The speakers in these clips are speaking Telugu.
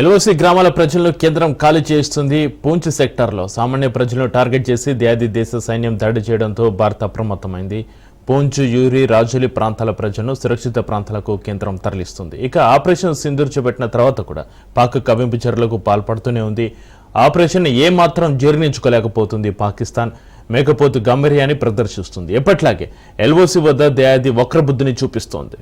ఎల్ఓసి గ్రామాల ప్రజలను కేంద్రం ఖాళీ చేస్తుంది పూంచ్ సెక్టార్లో. సామాన్య ప్రజలను టార్గెట్ చేసి దయాది దేశ సైన్యం దాడి చేయడంతో భారత్ అప్రమత్తమైంది. పూంచ్ యూరి రాజోలి ప్రాంతాల ప్రజలను సురక్షిత ప్రాంతాలకు కేంద్రం తరలిస్తుంది. ఇక ఆపరేషన్ సింధూర్ చేపట్టిన తర్వాత కూడా పాక్ కవింపు చర్యలకు పాల్పడుతూనే ఉంది. ఆపరేషన్ ఏమాత్రం జీర్ణించుకోలేకపోతుంది పాకిస్తాన్. మేకపోతు గంభీర్యాన్ని ప్రదర్శిస్తుంది. ఎప్పట్లాగే ఎల్ఓసి వద్ద దయాది వక్రబుద్ధిని చూపిస్తోంది.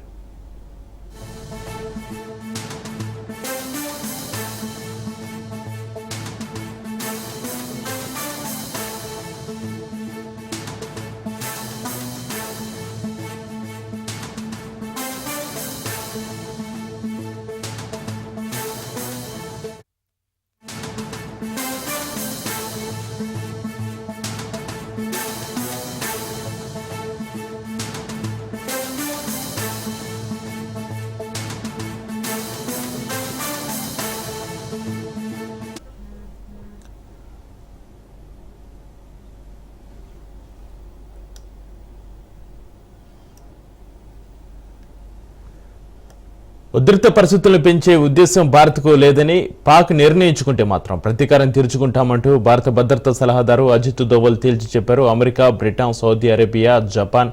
ఉద్రిక్త పరిస్థితులను పెంచే ఉద్దేశం భారత్కు లేదని పాక్ నిర్ణయించుకుంటే మాత్రం ప్రతీకారం తీర్చుకుంటామంటూ భారత భద్రతా సలహాదారు అజిత్ దోవల్ తేల్చి చెప్పారు. America Britain Saudi Arabia Japan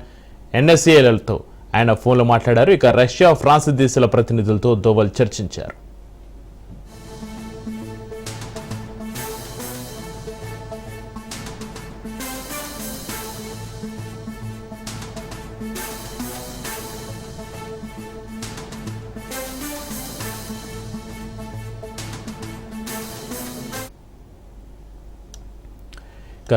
ఎన్ఎస్ఏలతో ఆయన ఫోన్లో మాట్లాడారు. ఇక రష్యా ఫ్రాన్స్ దేశాల ప్రతినిధులతో దోవల్ చర్చించారు.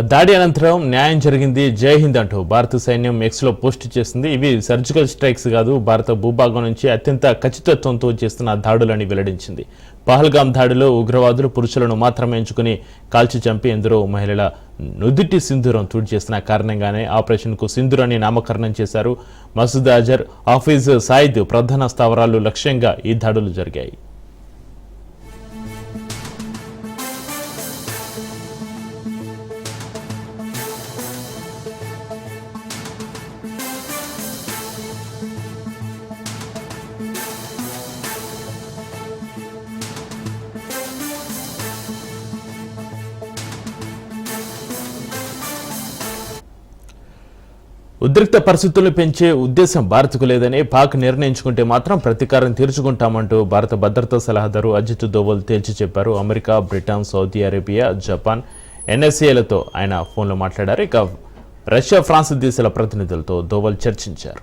దాడి అనంతరం న్యాయం జరిగింది. జై హింద్ అంటూ భారత సైన్యం ఎక్స్లో పోస్ట్ చేసింది. ఇవి సర్జికల్ స్ట్రైక్స్ కాదు భారత భూభాగం నుంచి అత్యంత ఖచ్చితత్వంతో చేస్తున్న దాడులని వెల్లడించింది. పహల్గాం దాడిలో ఉగ్రవాదులు పురుషులను మాత్రమే ఎంచుకుని కాల్చి చంపి ఎందరో మహిళల నుదుటి సింధూరం తుడి చేసిన కారణంగానే ఆపరేషన్కు సింధూరాన్ని నామకరణం చేశారు. మసూద్ అజర్ ఆఫీజ్ సాయిద్ ప్రధాన స్థావరాలు లక్ష్యంగా ఈ దాడులు జరిగాయి. ఉద్రిక్త పరిస్థితులను పెంచే ఉద్దేశం భారత్కు లేదని పాక్ నిర్ణయించుకుంటే మాత్రం ప్రతీకారం తీర్చుకుంటామంటూ భారత భద్రతా సలహాదారు అజిత్ దోవల్ తేల్చి చెప్పారు. America Britain Saudi Arabia Japan ఎన్ఎస్ఏలతో ఆయన ఫోన్లో మాట్లాడారు. ఇక రష్యా ఫ్రాన్స్ దేశాల ప్రతినిధులతో దోవల్ చర్చించారు.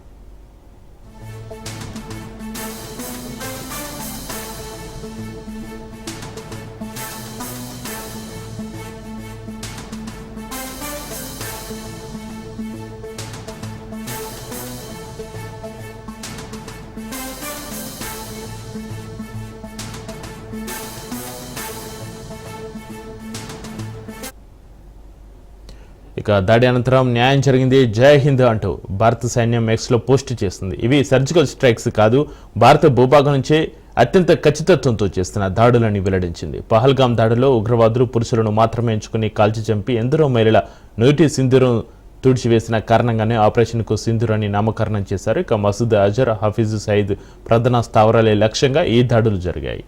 ఇక దాడి అనంతరం న్యాయం జరిగింది. జై హింద్ అంటూ భారత సైన్యం ఎక్స్లో పోస్ట్ చేస్తుంది ఇవి సర్జికల్ స్ట్రైక్స్ కాదు భారత భూభాగం నుంచే అత్యంత ఖచ్చితత్వంతో చేస్తున్న దాడులని వెల్లడించింది. పహల్గాం దాడిలో ఉగ్రవాదులు పురుషులను మాత్రమే ఎంచుకుని కాల్చి చంపి ఎందరో మహిళల నోటి సింధూరం తుడిచివేసిన కారణంగానే ఆపరేషన్కు సింధూరాన్ని నామకరణం చేశారు. ఇక మసూద్ అజర్ హఫీజ్ సయీద్ ప్రధాన స్థావరాలే లక్ష్యంగా ఈ దాడులు జరిగాయి.